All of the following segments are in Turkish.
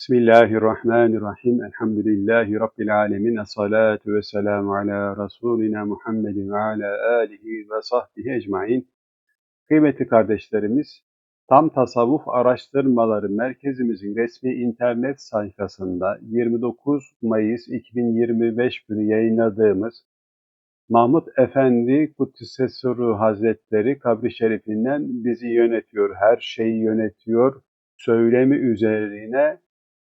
Bismillahirrahmanirrahim. Elhamdülillahi Rabbil alemin. Esselatu ve selamu ala Resulina Muhammedin ve ala alihi ve sahbihi ecmain. Kıymetli kardeşlerimiz, Tam Tasavvuf Araştırmaları Merkezimizin resmi internet sayfasında 29 Mayıs 2025 günü yayınladığımız Mahmut Efendi Kuddisesuru Hazretleri kabri şerifinden bizi yönetiyor, her şeyi yönetiyor söylemi üzerine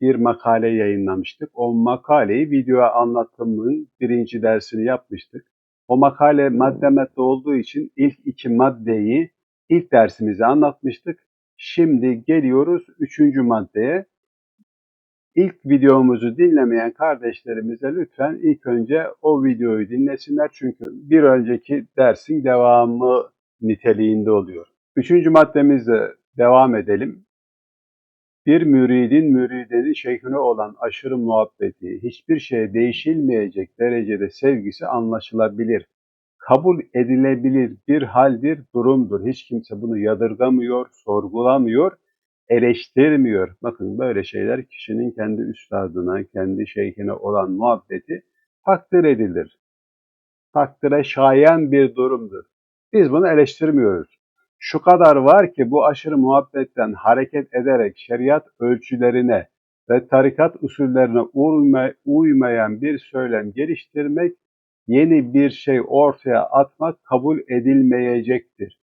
bir makale yayınlamıştık. O makaleyi video anlatımının birinci dersini yapmıştık. O makale madde madde olduğu için ilk iki maddeyi ilk dersimizde anlatmıştık. Şimdi geliyoruz üçüncü maddeye. İlk videomuzu dinlemeyen kardeşlerimize lütfen ilk önce o videoyu dinlesinler. Çünkü bir önceki dersin devamı niteliğinde oluyor. Üçüncü maddemizle devam edelim. Bir müridin müridenin şeyhine olan aşırı muhabbeti, hiçbir şeye değişilmeyecek derecede sevgisi anlaşılabilir. Kabul edilebilir bir haldir, durumdur. Hiç kimse bunu yadırgamıyor, sorgulamıyor, eleştirmiyor. Bakın böyle şeyler kişinin kendi üstadına, kendi şeyhine olan muhabbeti takdir edilir. Takdire şayan bir durumdur. Biz bunu eleştirmiyoruz. Şu kadar var ki bu aşırı muhabbetten hareket ederek şeriat ölçülerine ve tarikat usullerine uymayan bir söylem geliştirmek, yeni bir şey ortaya atmak kabul edilmeyecektir.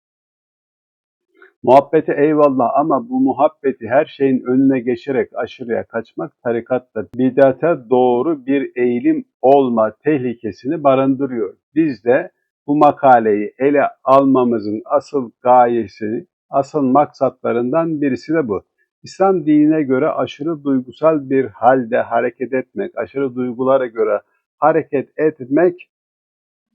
Muhabbeti eyvallah ama bu muhabbeti her şeyin önüne geçerek aşırıya kaçmak tarikatta bidate doğru bir eğilim olma tehlikesini barındırıyor. Biz de bu makaleyi ele almamızın asıl gayesi, asıl maksatlarından birisi de bu. İslam dinine göre aşırı duygusal bir halde hareket etmek, aşırı duygulara göre hareket etmek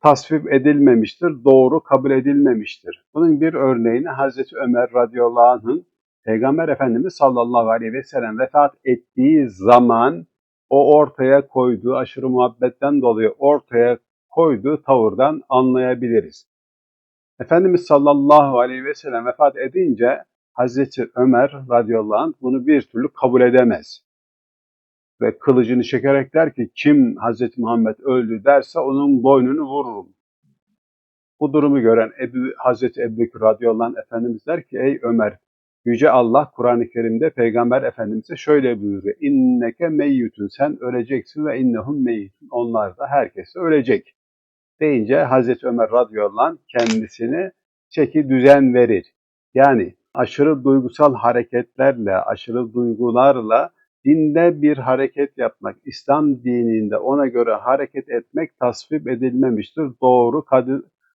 tasvip edilmemiştir, doğru kabul edilmemiştir. Bunun bir örneğini Hazreti Ömer radıyallahu anh'ın Peygamber Efendimiz sallallahu aleyhi ve sellem vefat ettiği zaman o ortaya koyduğu aşırı muhabbetten dolayı ortaya koyduğu tavırdan anlayabiliriz. Efendimiz sallallahu aleyhi ve sellem vefat edince Hazreti Ömer radıyallahu anh bunu bir türlü kabul edemez. Ve kılıcını çekerek der ki kim Hazreti Muhammed öldü derse onun boynunu vururum. Bu durumu gören Ebu, Hazreti Ebubekir radıyallahu anh Efendimiz der ki ey Ömer Yüce Allah Kur'an-ı Kerim'de Peygamber Efendimiz'e şöyle buyuruyor. İnneke meyyutun sen öleceksin ve innehum meyyutun. Onlar da herkes ölecek deyince Hazreti Ömer radıyallahu anh kendisini çeki düzen verir. Yani aşırı duygusal hareketlerle, aşırı duygularla dinde bir hareket yapmak, İslam dininde ona göre hareket etmek tasvip edilmemiştir, doğru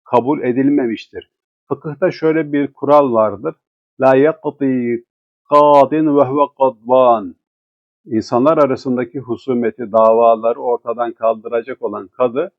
kabul edilmemiştir. Fıkıhta şöyle bir kural vardır. La yakti kadin ve huve kadban. İnsanlar arasındaki husumeti, davaları ortadan kaldıracak olan kadı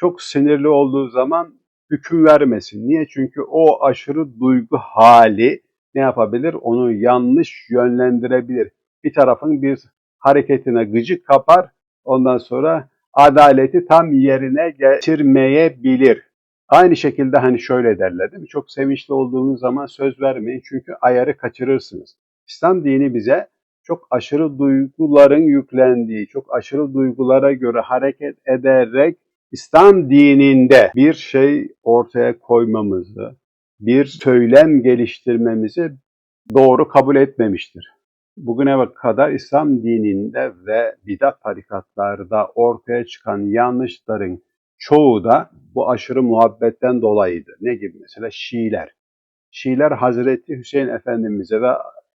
çok sinirli olduğu zaman hüküm vermesin. Niye? Çünkü o aşırı duygu hali ne yapabilir? Onu yanlış yönlendirebilir. Bir tarafın bir hareketine gıcık kapar, ondan sonra adaleti tam yerine getirmeyebilir. Aynı şekilde hani şöyle derler değil mi? Çok sevinçli olduğunuz zaman söz vermeyin çünkü ayarı kaçırırsınız. İslam dini bize çok aşırı duyguların yüklendiği, çok aşırı duygulara göre hareket ederek İslam dininde bir şey ortaya koymamızı, bir söylem geliştirmemizi doğru kabul etmemiştir. Bugüne kadar İslam dininde ve bidat tarikatlarda ortaya çıkan yanlışların çoğu da bu aşırı muhabbetten dolayıydı. Ne gibi mesela Şiiler. Şiiler Hazreti Hüseyin Efendimiz'e ve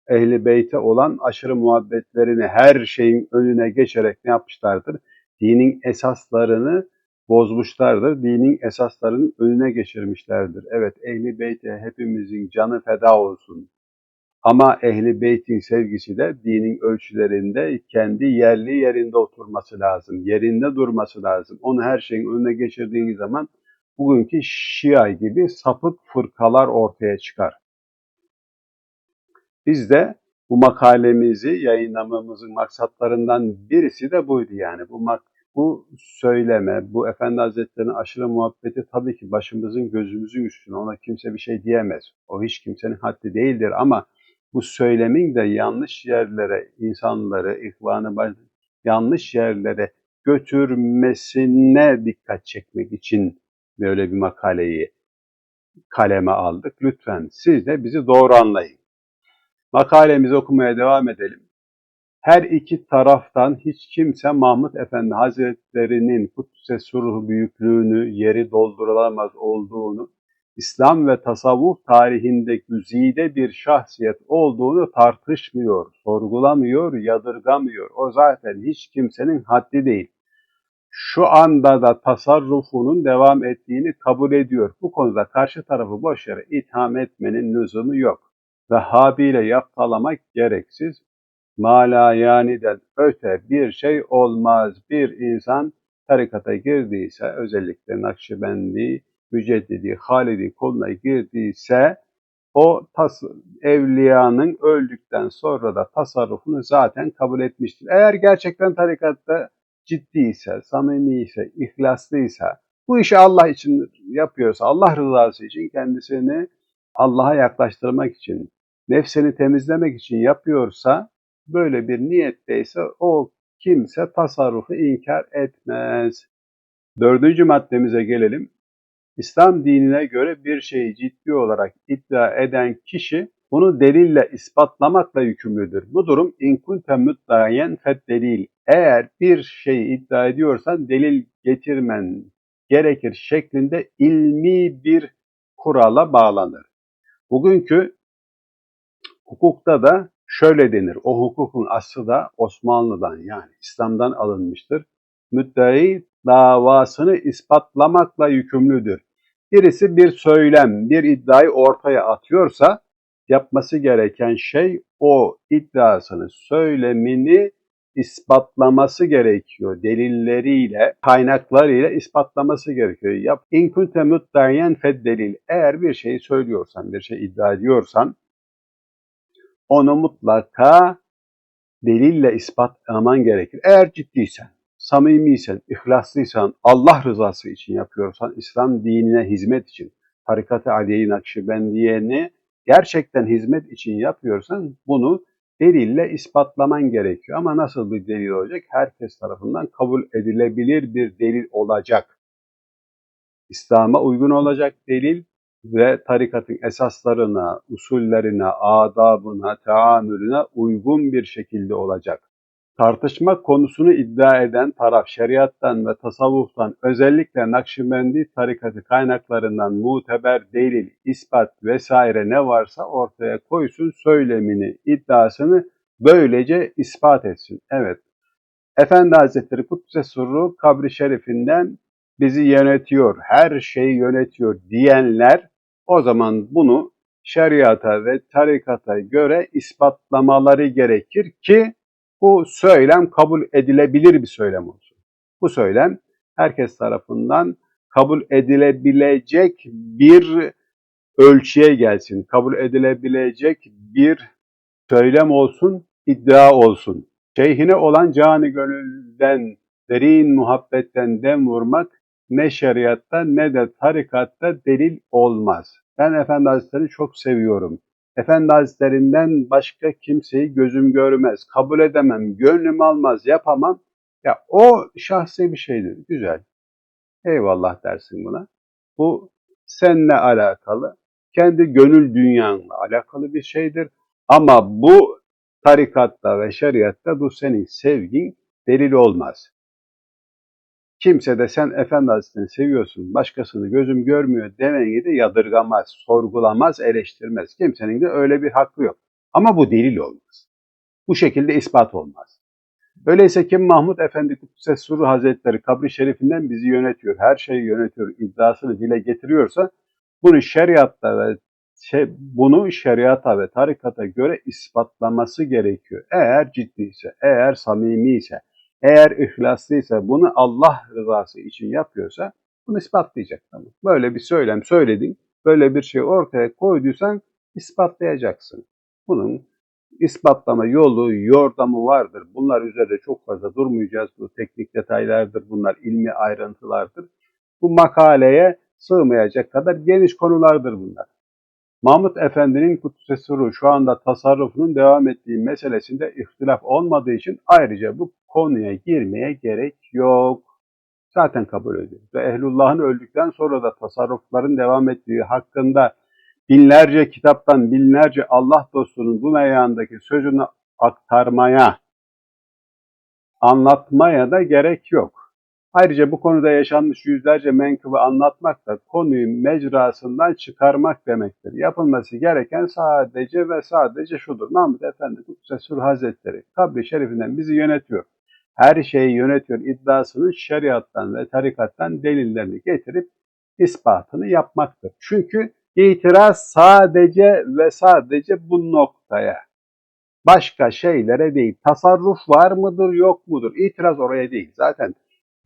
Ehli Beyt'e olan aşırı muhabbetlerini her şeyin önüne geçerek ne yapmışlardır? Dinin esaslarını bozmuşlardır. Dinin esaslarının önüne geçirmişlerdir. Evet Ehli Beyt'e hepimizin canı feda olsun. Ama Ehli Beyt'in sevgisi de dinin ölçülerinde kendi yerli yerinde oturması lazım. Yerinde durması lazım. Onu her şeyin önüne geçirdiğiniz zaman bugünkü Şia gibi sapık fırkalar ortaya çıkar. Biz de bu makalemizi yayınlamamızın maksatlarından birisi de buydu yani. Bu mak bu söyleme, bu Efendi Hazretleri'nin aşırı muhabbeti tabii ki başımızın gözümüzün üstüne. Ona kimse bir şey diyemez. O hiç kimsenin haddi değildir ama bu söylemin de yanlış yerlere insanları, ihvanı yanlış yerlere götürmesine dikkat çekmek için böyle bir makaleyi kaleme aldık. Lütfen siz de bizi doğru anlayın. Makalemizi okumaya devam edelim. Her iki taraftan hiç kimse Mahmud Efendi Hazretleri'nin Kuddise Suruh büyüklüğünü, yeri doldurulamaz olduğunu, İslam ve tasavvuf tarihinde güzide bir şahsiyet olduğunu tartışmıyor, sorgulamıyor, yadırgamıyor. O zaten hiç kimsenin haddi değil. Şu anda da tasarrufunun devam ettiğini kabul ediyor. Bu konuda karşı tarafı boş yere itham etmenin lüzumu yok. Vehhabiyle yaptalamak gereksiz. Mala yaniden öte bir şey olmaz. Bir insan tarikata girdiyse özellikle Nakşibendi, Müceddidi, Halidi koluna girdiyse o tas evliyanın öldükten sonra da tasarrufunu zaten kabul etmiştir. Eğer gerçekten tarikatta ciddiyse, samimiyse, ihlaslıysa, bu işi Allah için yapıyorsa, Allah rızası için kendisini Allah'a yaklaştırmak için, nefsini temizlemek için yapıyorsa, böyle bir niyetteyse o kimse tasarrufu inkar etmez. Dördüncü maddemize gelelim. İslam dinine göre bir şeyi ciddi olarak iddia eden kişi bunu delille ispatlamakla yükümlüdür. Bu durum inkunte müddayen fed delil. Eğer bir şeyi iddia ediyorsan delil getirmen gerekir şeklinde ilmi bir kurala bağlanır. Bugünkü hukukta da şöyle denir. O hukukun aslı da Osmanlı'dan yani İslam'dan alınmıştır. Müddai davasını ispatlamakla yükümlüdür. Birisi bir söylem, bir iddiayı ortaya atıyorsa yapması gereken şey o iddiasını, söylemini ispatlaması gerekiyor. Delilleriyle, kaynaklarıyla ispatlaması gerekiyor. Yap. İn kunte muttayen fed delil. Eğer bir şeyi söylüyorsan, bir şey iddia ediyorsan onu mutlaka delille ispatlaman gerekir. Eğer ciddiysen, samimiysen, ihlaslıysan, Allah rızası için yapıyorsan, İslam dinine hizmet için, Tarikat-ı Aliye-i Nakşibendiye'ni gerçekten hizmet için yapıyorsan bunu delille ispatlaman gerekiyor. Ama nasıl bir delil olacak? Herkes tarafından kabul edilebilir bir delil olacak. İslam'a uygun olacak delil ve tarikatın esaslarına, usullerine, adabına, teamülüne uygun bir şekilde olacak. Tartışma konusunu iddia eden taraf şeriattan ve tasavvuftan özellikle Nakşibendi tarikatı kaynaklarından muteber delil, ispat vesaire ne varsa ortaya koysun söylemini, iddiasını böylece ispat etsin. Evet, Efendi Hazretleri Kuddise Surru kabri şerifinden bizi yönetiyor, her şeyi yönetiyor diyenler o zaman bunu şeriata ve tarikata göre ispatlamaları gerekir ki bu söylem kabul edilebilir bir söylem olsun. Bu söylem herkes tarafından kabul edilebilecek bir ölçüye gelsin. Kabul edilebilecek bir söylem olsun, iddia olsun. Şeyhine olan cani gönülden, derin muhabbetten dem vurmak ne şeriatta ne de tarikatta delil olmaz. Ben Efendi Hazretleri'ni çok seviyorum. Efendi Hazretlerinden başka kimseyi gözüm görmez, kabul edemem, gönlüm almaz, yapamam. Ya o şahsi bir şeydir, güzel. Eyvallah dersin buna. Bu seninle alakalı, kendi gönül dünyanla alakalı bir şeydir. Ama bu tarikatta ve şeriatta bu senin sevgin delil olmaz. Kimse de sen Efendi Hazretleri'ni seviyorsun, başkasını gözüm görmüyor demeni de yadırgamaz, sorgulamaz, eleştirmez. Kimsenin de öyle bir hakkı yok. Ama bu delil olmaz. Bu şekilde ispat olmaz. Öyleyse kim Mahmud Efendi Kuddise Suru Hazretleri kabri şerifinden bizi yönetiyor, her şeyi yönetiyor, iddiasını dile getiriyorsa bunu şeriatta ve şey, bunu şeriata ve tarikata göre ispatlaması gerekiyor. Eğer ciddiyse, eğer samimi ise, eğer ihlaslıysa bunu Allah rızası için yapıyorsa bunu ispatlayacak. Tamam. Böyle bir söylem söyledin, böyle bir şey ortaya koyduysan ispatlayacaksın. Bunun ispatlama yolu, yordamı vardır. Bunlar üzerinde çok fazla durmayacağız. Bu teknik detaylardır, bunlar ilmi ayrıntılardır. Bu makaleye sığmayacak kadar geniş konulardır bunlar. Mahmut Efendi'nin Kutsesi Ruh şu anda tasarrufunun devam ettiği meselesinde ihtilaf olmadığı için ayrıca bu konuya girmeye gerek yok. Zaten kabul ediyoruz. Ve Ehlullah'ın öldükten sonra da tasarrufların devam ettiği hakkında binlerce kitaptan binlerce Allah dostunun bu meyandaki sözünü aktarmaya, anlatmaya da gerek yok. Ayrıca bu konuda yaşanmış yüzlerce menkıbı anlatmak da konuyu mecrasından çıkarmak demektir. Yapılması gereken sadece ve sadece şudur. Mahmud Efendi Kutsesur Hazretleri kabri şerifinden bizi yönetiyor. Her şeyi yönetiyor iddiasının şeriattan ve tarikattan delillerini getirip ispatını yapmaktır. Çünkü itiraz sadece ve sadece bu noktaya. Başka şeylere değil. Tasarruf var mıdır yok mudur? İtiraz oraya değil. Zaten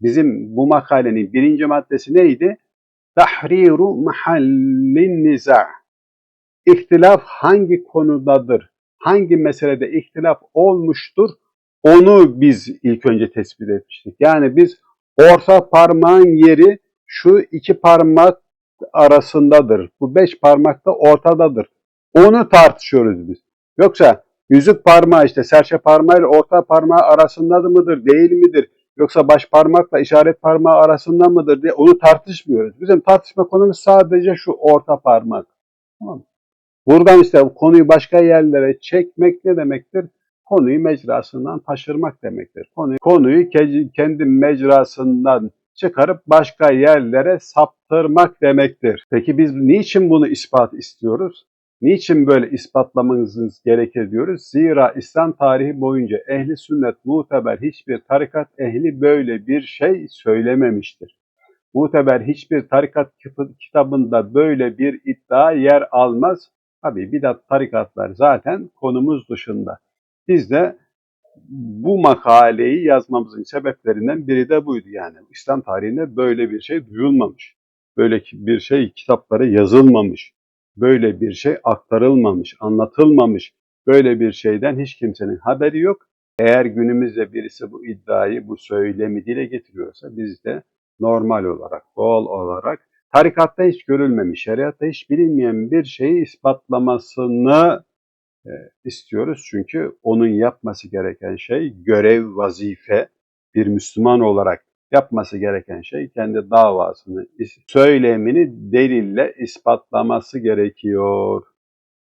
bizim bu makalenin birinci maddesi neydi? Tahriru mahallin niza. İhtilaf hangi konudadır? Hangi meselede ihtilaf olmuştur? Onu biz ilk önce tespit etmiştik. Yani biz orta parmağın yeri şu iki parmak arasındadır. Bu beş parmak da ortadadır. Onu tartışıyoruz biz. Yoksa yüzük parmağı işte serçe parmağı ile orta parmağı arasında mıdır, değil midir? Yoksa baş parmakla işaret parmağı arasında mıdır diye onu tartışmıyoruz. Bizim tartışma konumuz sadece şu orta parmak. Tamam? Buradan işte konuyu başka yerlere çekmek ne demektir? Konuyu mecrasından taşırmak demektir. Konuyu, konuyu kendi mecrasından çıkarıp başka yerlere saptırmak demektir. Peki biz niçin bunu ispat istiyoruz? Niçin böyle ispatlamanız gerekir diyoruz? Zira İslam tarihi boyunca ehli sünnet muteber hiçbir tarikat ehli böyle bir şey söylememiştir. Muteber hiçbir tarikat kitabında böyle bir iddia yer almaz. Tabi bidat tarikatlar zaten konumuz dışında. Biz de bu makaleyi yazmamızın sebeplerinden biri de buydu. Yani İslam tarihinde böyle bir şey duyulmamış. Böyle bir şey kitaplara yazılmamış. Böyle bir şey aktarılmamış, anlatılmamış. Böyle bir şeyden hiç kimsenin haberi yok. Eğer günümüzde birisi bu iddiayı, bu söylemi dile getiriyorsa biz de normal olarak, doğal olarak tarikatta hiç görülmemiş, şeriatta hiç bilinmeyen bir şeyi ispatlamasını istiyoruz. Çünkü onun yapması gereken şey görev, vazife bir Müslüman olarak yapması gereken şey kendi davasını, söylemini delille ispatlaması gerekiyor.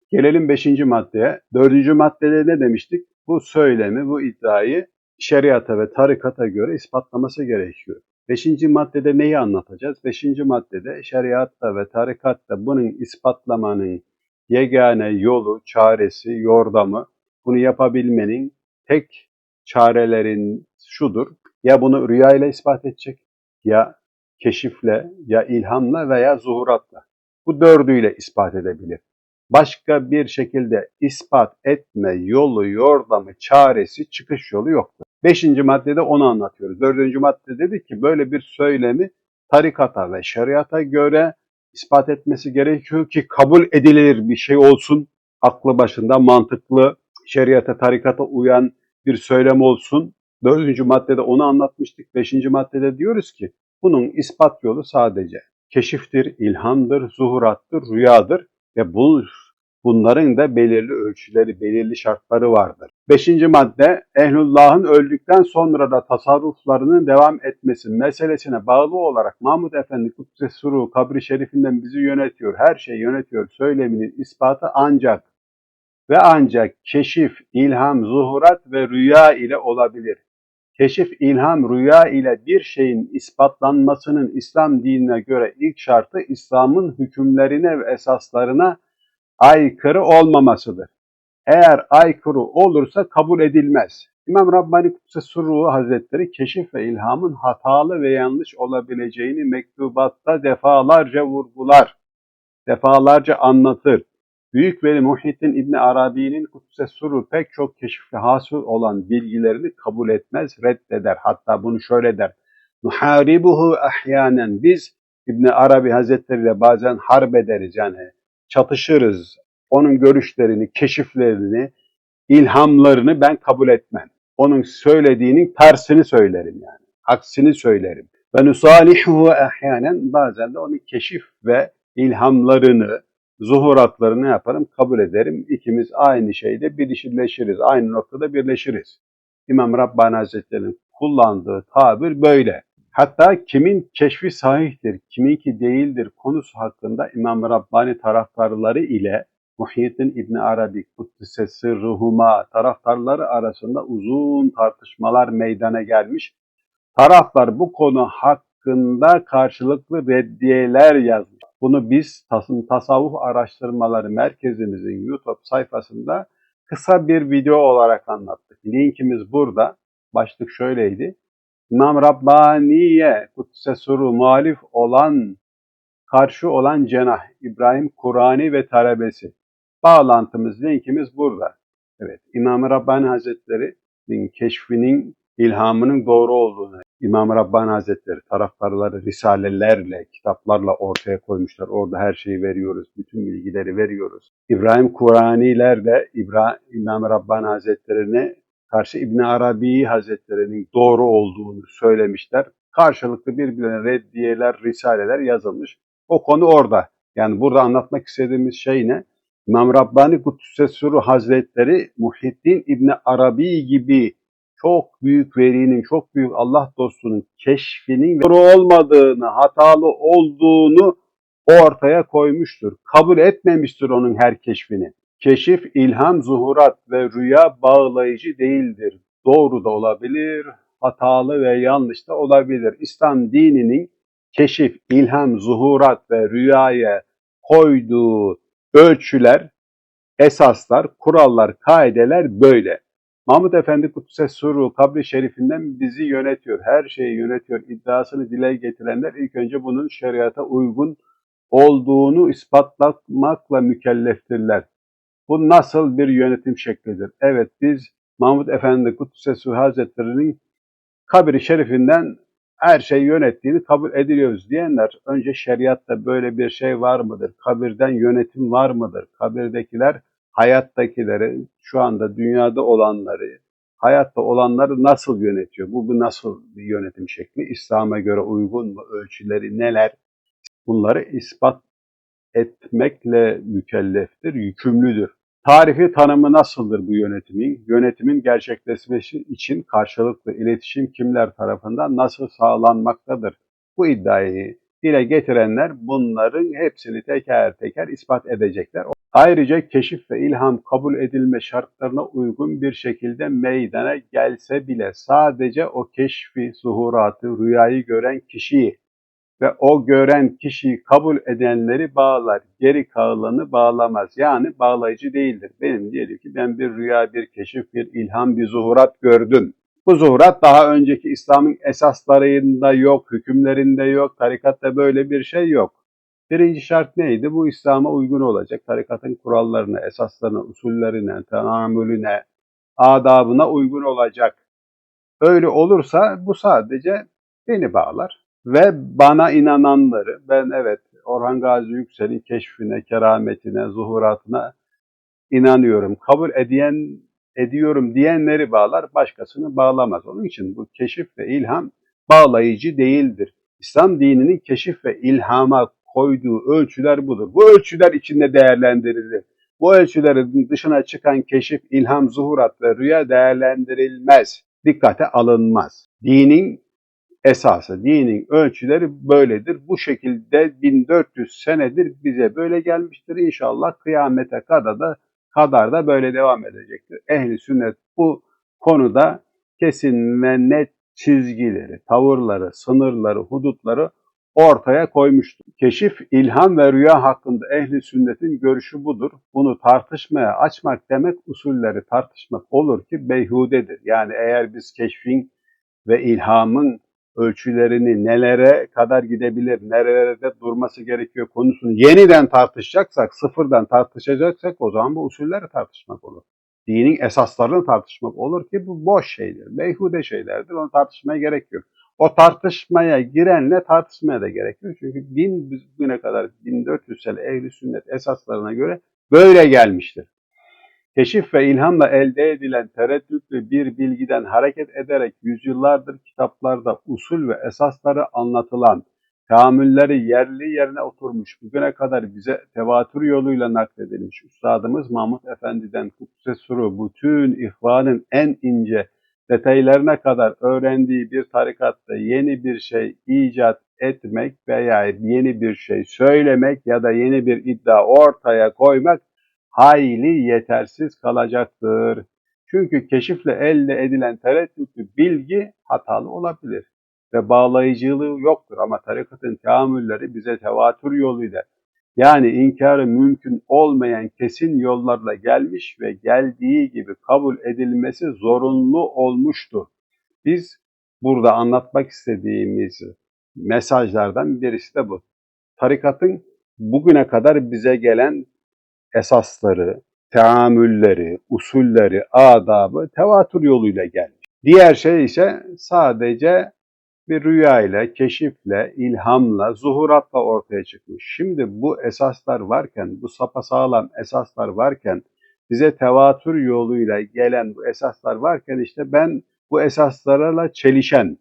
Gelelim beşinci maddeye. Dördüncü maddede ne demiştik? Bu söylemi, bu iddiayı şeriata ve tarikata göre ispatlaması gerekiyor. Beşinci maddede neyi anlatacağız? Beşinci maddede şeriatta ve tarikatta bunun ispatlamanın yegane yolu, çaresi, yordamı, bunu yapabilmenin tek çarelerin şudur. Ya bunu rüya ile ispat edecek, ya keşifle, ya ilhamla veya zuhuratla. Bu dördüyle ispat edebilir. Başka bir şekilde ispat etme yolu, yordamı, çaresi, çıkış yolu yoktur. Beşinci maddede onu anlatıyoruz. Dördüncü madde dedi ki böyle bir söylemi tarikata ve şeriata göre ispat etmesi gerekiyor ki kabul edilir bir şey olsun. Aklı başında mantıklı, şeriata, tarikata uyan bir söylem olsun. Dördüncü maddede onu anlatmıştık. Beşinci maddede diyoruz ki bunun ispat yolu sadece keşiftir, ilhamdır, zuhurattır, rüyadır ve bu, bunların da belirli ölçüleri, belirli şartları vardır. Beşinci madde Ehlullah'ın öldükten sonra da tasarruflarının devam etmesi meselesine bağlı olarak Mahmud Efendi Kudsesuru kabri şerifinden bizi yönetiyor, her şeyi yönetiyor söyleminin ispatı ancak ve ancak keşif, ilham, zuhurat ve rüya ile olabilir keşif, ilham, rüya ile bir şeyin ispatlanmasının İslam dinine göre ilk şartı İslam'ın hükümlerine ve esaslarına aykırı olmamasıdır. Eğer aykırı olursa kabul edilmez. İmam Rabbani Kutse Surruhu Hazretleri keşif ve ilhamın hatalı ve yanlış olabileceğini mektubatta defalarca vurgular, defalarca anlatır. Büyük Veli Muhyiddin İbni Arabi'nin Kudüs'e Suru pek çok keşifli hasıl olan bilgilerini kabul etmez, reddeder. Hatta bunu şöyle der. Nuharibuhu ahyanen biz İbni Arabi Hazretleri ile bazen harp ederiz yani çatışırız. Onun görüşlerini, keşiflerini, ilhamlarını ben kabul etmem. Onun söylediğinin tersini söylerim yani. Aksini söylerim. Ve nusalihuhu ahyanen bazen de onun keşif ve ilhamlarını, zuhuratları ne yaparım? Kabul ederim. İkimiz aynı şeyde birleşiriz. Aynı noktada birleşiriz. İmam Rabbani Hazretleri'nin kullandığı tabir böyle. Hatta kimin keşfi sahihtir, kiminki değildir konusu hakkında İmam Rabbani taraftarları ile Muhyiddin İbni Arabi Kuddise Sırruhuma taraftarları arasında uzun tartışmalar meydana gelmiş. Taraflar bu konu hakkında karşılıklı reddiyeler yazmış. Bunu biz Tas- Tasavvuf Araştırmaları Merkezimizin YouTube sayfasında kısa bir video olarak anlattık. Linkimiz burada. Başlık şöyleydi. İmam Rabbani'ye Kuddise Sırru muhalif olan, karşı olan cenah İbrahim Kur'ani ve talebesi. Bağlantımız, linkimiz burada. Evet, İmam Rabbani Hazretleri'nin keşfinin, ilhamının doğru olduğunu İmam Rabbani Hazretleri taraftarları risalelerle, kitaplarla ortaya koymuşlar. Orada her şeyi veriyoruz, bütün bilgileri veriyoruz. İbrahim Kur'aniler de İbrahim, İmam Rabbani Hazretlerine karşı İbn Arabi Hazretleri'nin doğru olduğunu söylemişler. Karşılıklı birbirine reddiyeler, risaleler yazılmış. O konu orada. Yani burada anlatmak istediğimiz şey ne? İmam Rabbani Kuddüs'e Sürru Hazretleri Muhyiddin İbni Arabi gibi çok büyük velinin, çok büyük Allah dostunun keşfinin doğru olmadığını, hatalı olduğunu ortaya koymuştur. Kabul etmemiştir onun her keşfini. Keşif, ilham, zuhurat ve rüya bağlayıcı değildir. Doğru da olabilir, hatalı ve yanlış da olabilir. İslam dininin keşif, ilham, zuhurat ve rüyaya koyduğu ölçüler, esaslar, kurallar, kaideler böyle. Mahmud Efendi Kuddise Suru kabri şerifinden bizi yönetiyor, her şeyi yönetiyor iddiasını dile getirenler ilk önce bunun şeriata uygun olduğunu ispatlamakla mükelleftirler. Bu nasıl bir yönetim şeklidir? Evet biz Mahmud Efendi Kuddise Suru Hazretleri'nin kabri şerifinden her şey yönettiğini kabul ediliyoruz diyenler önce şeriatta böyle bir şey var mıdır? Kabirden yönetim var mıdır? Kabirdekiler hayattakileri, şu anda dünyada olanları, hayatta olanları nasıl yönetiyor? Bu, bu nasıl bir yönetim şekli? İslam'a göre uygun mu? Ölçüleri neler? Bunları ispat etmekle mükelleftir, yükümlüdür. Tarifi tanımı nasıldır bu yönetimin? Yönetimin gerçekleşmesi için karşılıklı iletişim kimler tarafından nasıl sağlanmaktadır? Bu iddiayı dile getirenler bunların hepsini teker teker ispat edecekler. Ayrıca keşif ve ilham kabul edilme şartlarına uygun bir şekilde meydana gelse bile sadece o keşfi, zuhuratı, rüyayı gören kişiyi ve o gören kişiyi kabul edenleri bağlar. Geri kalanı bağlamaz. Yani bağlayıcı değildir. Benim diyelim ki ben bir rüya, bir keşif, bir ilham, bir zuhurat gördüm. Bu zuhurat daha önceki İslam'ın esaslarında yok, hükümlerinde yok, tarikatta böyle bir şey yok. Birinci şart neydi? Bu İslam'a uygun olacak. Tarikatın kurallarına, esaslarına, usullerine, taamülüne, adabına uygun olacak. Öyle olursa bu sadece beni bağlar ve bana inananları, ben evet Orhan Gazi Yüksel'in keşfine, kerametine, zuhuratına inanıyorum, kabul ediyen ediyorum diyenleri bağlar, başkasını bağlamaz. Onun için bu keşif ve ilham bağlayıcı değildir. İslam dininin keşif ve ilhama koyduğu ölçüler budur. Bu ölçüler içinde değerlendirilir. Bu ölçülerin dışına çıkan keşif, ilham, zuhurat ve rüya değerlendirilmez. Dikkate alınmaz. Dinin esası, dinin ölçüleri böyledir. Bu şekilde 1400 senedir bize böyle gelmiştir. İnşallah kıyamete kadar da kadar da böyle devam edecektir. Ehli sünnet bu konuda kesin ve net çizgileri, tavırları, sınırları, hudutları ortaya koymuştur. Keşif, ilham ve rüya hakkında ehli sünnetin görüşü budur. Bunu tartışmaya açmak demek usulleri tartışmak olur ki beyhudedir. Yani eğer biz keşfin ve ilhamın ölçülerini nelere kadar gidebilir, nerelerde durması gerekiyor konusunu yeniden tartışacaksak, sıfırdan tartışacaksak o zaman bu usulleri tartışmak olur. Dinin esaslarını tartışmak olur ki bu boş şeyler, beyhude şeylerdir. Onu tartışmaya gerek yok. O tartışmaya girenle tartışmaya da gerek yok. Çünkü din bugüne kadar 1400 sene ehli sünnet esaslarına göre böyle gelmiştir. Keşif ve ilhamla elde edilen tereddütlü bir bilgiden hareket ederek yüzyıllardır kitaplarda usul ve esasları anlatılan Teamülleri yerli yerine oturmuş. Bugüne kadar bize tevatür yoluyla nakledilmiş. Üstadımız Mahmut Efendi'den Kudüs'e suru bütün ihvanın en ince detaylarına kadar öğrendiği bir tarikatta yeni bir şey icat etmek veya yeni bir şey söylemek ya da yeni bir iddia ortaya koymak hayli yetersiz kalacaktır. Çünkü keşifle elde edilen tereddütlü bilgi hatalı olabilir ve bağlayıcılığı yoktur ama tarikatın teamülleri bize tevatür yoluyla yani inkarı mümkün olmayan kesin yollarla gelmiş ve geldiği gibi kabul edilmesi zorunlu olmuştur. Biz burada anlatmak istediğimiz mesajlardan birisi de bu. Tarikatın bugüne kadar bize gelen esasları, teamülleri, usulleri, adabı tevatür yoluyla gelmiş. Diğer şey ise sadece bir rüya ile, keşifle, ilhamla, zuhuratla ortaya çıkmış. Şimdi bu esaslar varken, bu sapasağlam esaslar varken, bize tevatür yoluyla gelen bu esaslar varken işte ben bu esaslarla çelişen,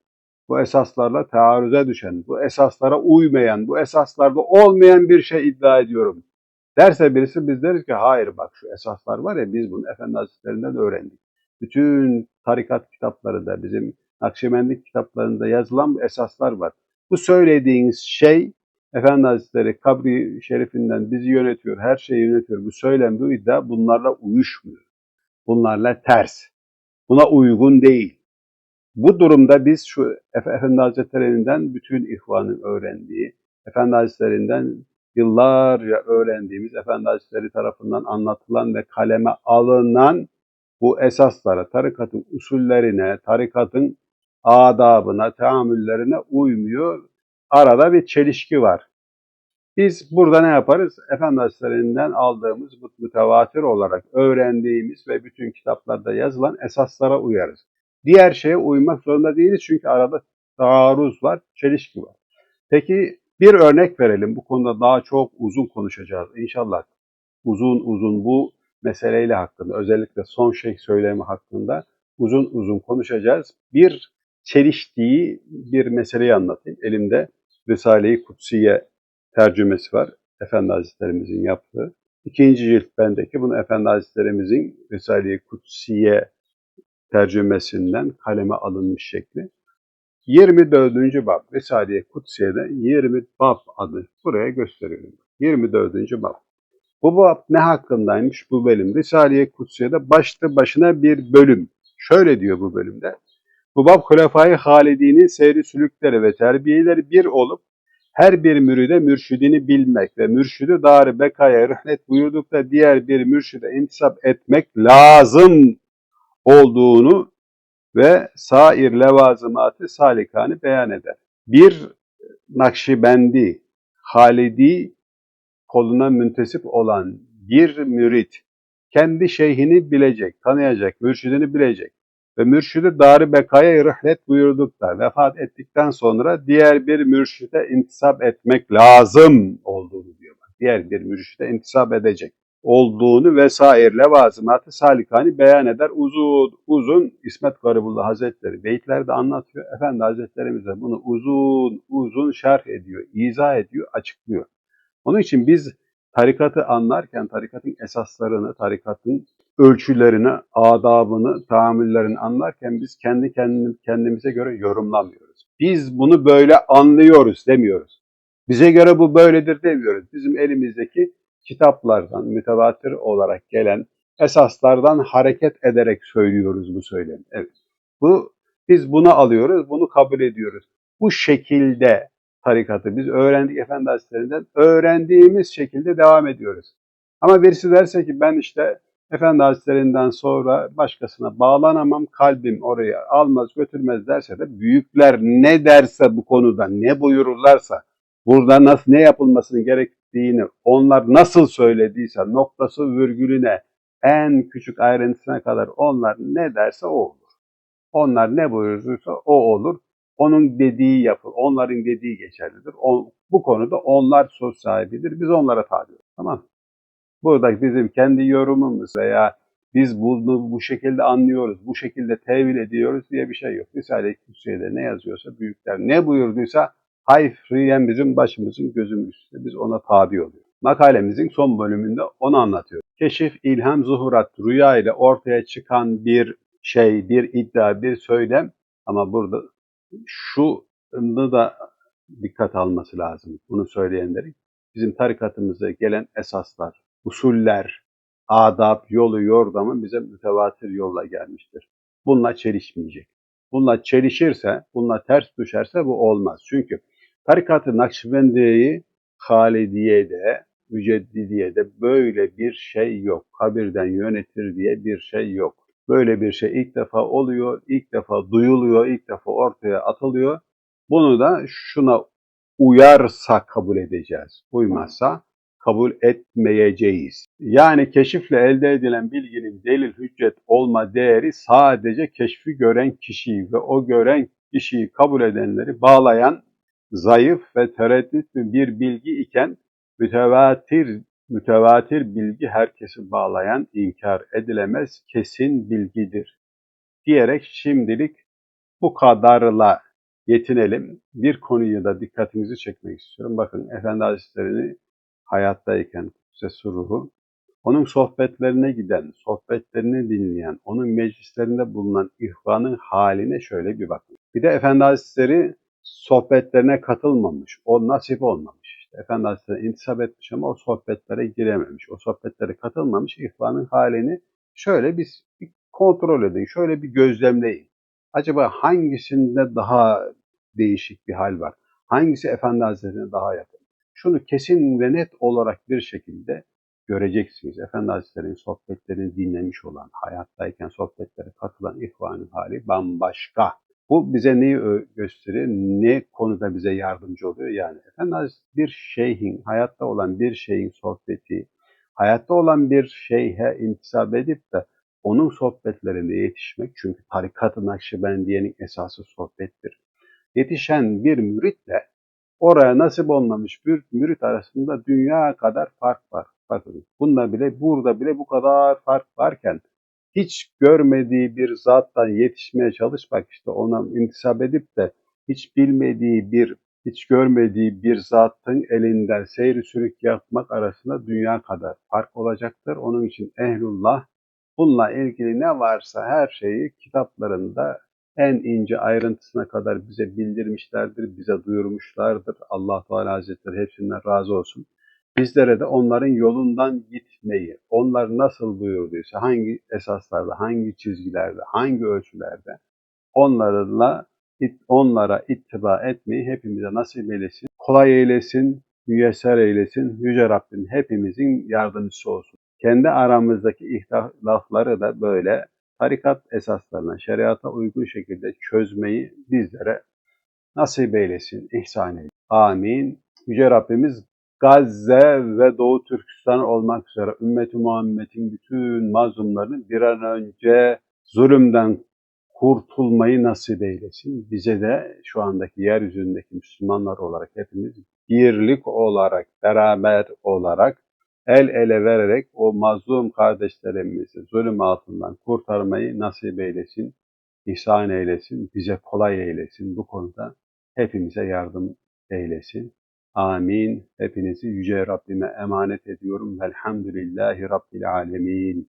bu esaslarla taarruza düşen, bu esaslara uymayan, bu esaslarda olmayan bir şey iddia ediyorum. Derse birisi biz deriz ki hayır bak şu esaslar var ya biz bunu Efendi Hazretlerinden öğrendik. Bütün tarikat kitaplarında bizim Nakşibendik kitaplarında yazılan esaslar var. Bu söylediğiniz şey Efendi Hazretleri kabri şerifinden bizi yönetiyor, her şeyi yönetiyor. Bu söylem, bu iddia bunlarla uyuşmuyor. Bunlarla ters. Buna uygun değil. Bu durumda biz şu Efendi Hazretlerinden bütün ihvanın öğrendiği, Efendi Hazretlerinden yıllarca öğrendiğimiz Efendi Hazretleri tarafından anlatılan ve kaleme alınan bu esaslara, tarikatın usullerine, tarikatın adabına, teamüllerine uymuyor. Arada bir çelişki var. Biz burada ne yaparız? Efendi Hazretlerinden aldığımız mütevatir olarak öğrendiğimiz ve bütün kitaplarda yazılan esaslara uyarız. Diğer şeye uymak zorunda değiliz çünkü arada taarruz var, çelişki var. Peki bir örnek verelim. Bu konuda daha çok uzun konuşacağız inşallah. Uzun uzun bu meseleyle hakkında, özellikle son şey söylemi hakkında uzun uzun konuşacağız. Bir çeliştiği bir meseleyi anlatayım. Elimde Risale-i Kutsiye tercümesi var. Efendi Hazretlerimizin yaptığı. İkinci cilt bendeki bunu Efendi Hazretlerimizin Risale-i Kutsiye tercümesinden kaleme alınmış şekli. 24. bab Risale-i Kutsiye'de 20 bab adı buraya gösteriyorum. 24. bab. Bu bab ne hakkındaymış bu bölüm? Risale-i Kutsiye'de başlı başına bir bölüm. Şöyle diyor bu bölümde. Bu bab Hulefai Halidi'nin seyri sülükleri ve terbiyeleri bir olup her bir müride mürşidini bilmek ve mürşidi dar bekaya rühnet buyurdukta diğer bir mürşide intisap etmek lazım olduğunu ve sair levazımatı salikani beyan eder. Bir Nakşibendi, Halidi koluna müntesip olan bir mürit kendi şeyhini bilecek, tanıyacak, mürşidini bilecek ve mürşidi dar bekaya rıhlet buyurdukta vefat ettikten sonra diğer bir mürşide intisap etmek lazım olduğunu diyorlar. Diğer bir mürşide intisap edecek olduğunu vesaire levazımatı salikani beyan eder. Uzun uzun İsmet Garibullah Hazretleri beyitlerde anlatıyor. Efendi Hazretlerimiz de bunu uzun uzun şerh ediyor, izah ediyor, açıklıyor. Onun için biz tarikatı anlarken tarikatın esaslarını, tarikatın ölçülerini, adabını, tahammüllerini anlarken biz kendi kendimize göre yorumlamıyoruz. Biz bunu böyle anlıyoruz demiyoruz. Bize göre bu böyledir demiyoruz. Bizim elimizdeki kitaplardan mütevatir olarak gelen esaslardan hareket ederek söylüyoruz bu söylemi. Evet. Bu biz bunu alıyoruz, bunu kabul ediyoruz. Bu şekilde tarikatı biz öğrendik Efendi Hazretlerinden öğrendiğimiz şekilde devam ediyoruz. Ama birisi derse ki ben işte Efendi Hazretlerinden sonra başkasına bağlanamam, kalbim oraya almaz götürmez derse de büyükler ne derse bu konuda, ne buyururlarsa, burada nasıl ne yapılmasını gerektiğini onlar nasıl söylediyse noktası virgülüne en küçük ayrıntısına kadar onlar ne derse o olur. Onlar ne buyurursa o olur. Onun dediği yapılır. Onların dediği geçerlidir. O, bu konuda onlar söz sahibidir. Biz onlara tabi Tamam Burada bizim kendi yorumumuz veya biz bunu bu şekilde anlıyoruz, bu şekilde tevil ediyoruz diye bir şey yok. Risale-i ne yazıyorsa büyükler ne buyurduysa Hayfriyen bizim başımızın gözümüz üstünde. Biz ona tabi oluyoruz. Makalemizin son bölümünde onu anlatıyor. Keşif, ilham, zuhurat, rüya ile ortaya çıkan bir şey, bir iddia, bir söylem ama burada şunu da dikkat alması lazım. Bunu söyleyenlerin. Bizim tarikatımıza gelen esaslar, usuller, adab, yolu, yordamı bize mütevatir yolla gelmiştir. Bununla çelişmeyecek. Bununla çelişirse, bununla ters düşerse bu olmaz. Çünkü tarikat-ı Nakşibendiye'yi Halidiye'de, Müceddidiye'de böyle bir şey yok. Kabirden yönetir diye bir şey yok. Böyle bir şey ilk defa oluyor, ilk defa duyuluyor, ilk defa ortaya atılıyor. Bunu da şuna uyarsa kabul edeceğiz. Uymazsa kabul etmeyeceğiz. Yani keşifle elde edilen bilginin delil hüccet olma değeri sadece keşfi gören kişiyi ve o gören kişiyi kabul edenleri bağlayan zayıf ve tereddütlü bir bilgi iken mütevatir mütevatir bilgi herkesi bağlayan inkar edilemez kesin bilgidir diyerek şimdilik bu kadarla yetinelim. Bir konuyu da dikkatinizi çekmek istiyorum. Bakın Efendi Hazretleri'ni hayattayken Kudüs'e ruhu, onun sohbetlerine giden, sohbetlerini dinleyen, onun meclislerinde bulunan ihvanın haline şöyle bir bakın. Bir de Efendi Hazretleri sohbetlerine katılmamış, o nasip olmamış. İşte Efendi Hazretleri intisap etmiş ama o sohbetlere girememiş, o sohbetlere katılmamış ihvanın halini şöyle bir, bir kontrol edin, şöyle bir gözlemleyin. Acaba hangisinde daha değişik bir hal var? Hangisi Efendi Hazretleri'ne daha yakın? Şunu kesin ve net olarak bir şekilde göreceksiniz. Efendi Hazretleri'nin sohbetlerini dinlemiş olan, hayattayken sohbetlere katılan ihvanın hali bambaşka. Bu bize neyi gösteriyor? Ne konuda bize yardımcı oluyor? Yani Efendi Hazretleri bir şeyhin, hayatta olan bir şeyin sohbeti, hayatta olan bir şeyhe intisap edip de onun sohbetlerinde yetişmek çünkü tarikat-ı Nakşibendiye'nin esası sohbettir. Yetişen bir müritle oraya nasip olmamış bir mürit arasında dünya kadar fark var. Bakın bunda bile burada bile bu kadar fark varken hiç görmediği bir zattan yetişmeye çalışmak işte ona intisap edip de hiç bilmediği bir hiç görmediği bir zatın elinden seyri sürük yapmak arasında dünya kadar fark olacaktır. Onun için ehlullah bununla ilgili ne varsa her şeyi kitaplarında en ince ayrıntısına kadar bize bildirmişlerdir, bize duyurmuşlardır. Allah Teala Hazretleri hepsinden razı olsun. Bizlere de onların yolundan gitmeyi, onlar nasıl buyurduysa, hangi esaslarda, hangi çizgilerde, hangi ölçülerde onlarla onlara ittiba etmeyi hepimize nasip eylesin. Kolay eylesin, müyesser eylesin. Yüce Rabbim hepimizin yardımcısı olsun. Kendi aramızdaki ihtilafları da böyle tarikat esaslarına, şeriata uygun şekilde çözmeyi bizlere nasip eylesin, ihsan eylesin. Amin. Yüce Rabbimiz Gazze ve Doğu Türkistan olmak üzere ümmeti Muhammed'in bütün mazlumlarını bir an önce zulümden kurtulmayı nasip eylesin. Bize de şu andaki yeryüzündeki Müslümanlar olarak hepimiz birlik olarak, beraber olarak el ele vererek o mazlum kardeşlerimizi zulüm altından kurtarmayı nasip eylesin, ihsan eylesin, bize kolay eylesin. Bu konuda hepimize yardım eylesin. Amin. Hepinizi Yüce Rabbime emanet ediyorum. Velhamdülillahi Rabbil Alemin.